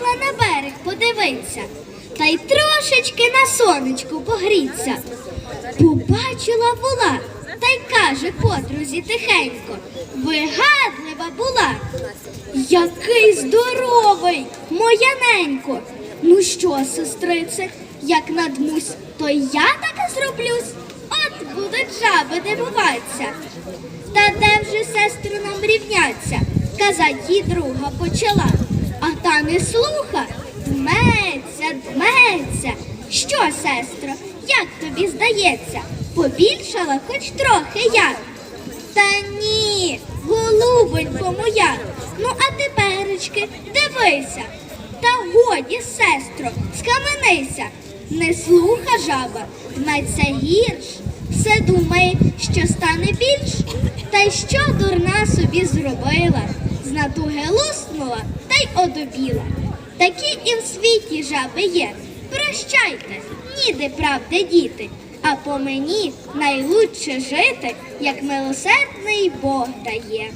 вилізла на берег подивиться, та й трошечки на сонечку погріться. Побачила була, та й каже подрузі тихенько, вигадлива була. Який здоровий, моя ненько. Ну що, сестрице, як надмусь, то я так зроблюсь. От будуть жаби дивуватися. Та де вже сестру нам рівняться? Казать їй друга почала. А та не слуха, дметься, дметься. Що, сестро, як тобі здається? Побільшала хоч трохи я. Та ні, голубонько моя. Ну, а теперечки, дивися. Та годі, сестро, скаменися. Не слуха жаба, дметься гірш. Все думає, що стане більш. Та й що дурна собі зробила? З натуги луснула й. Такі і в світі жаби є. Прощайте, ніде правди діти. А по мені найлучше жити, як милосердний Бог дає.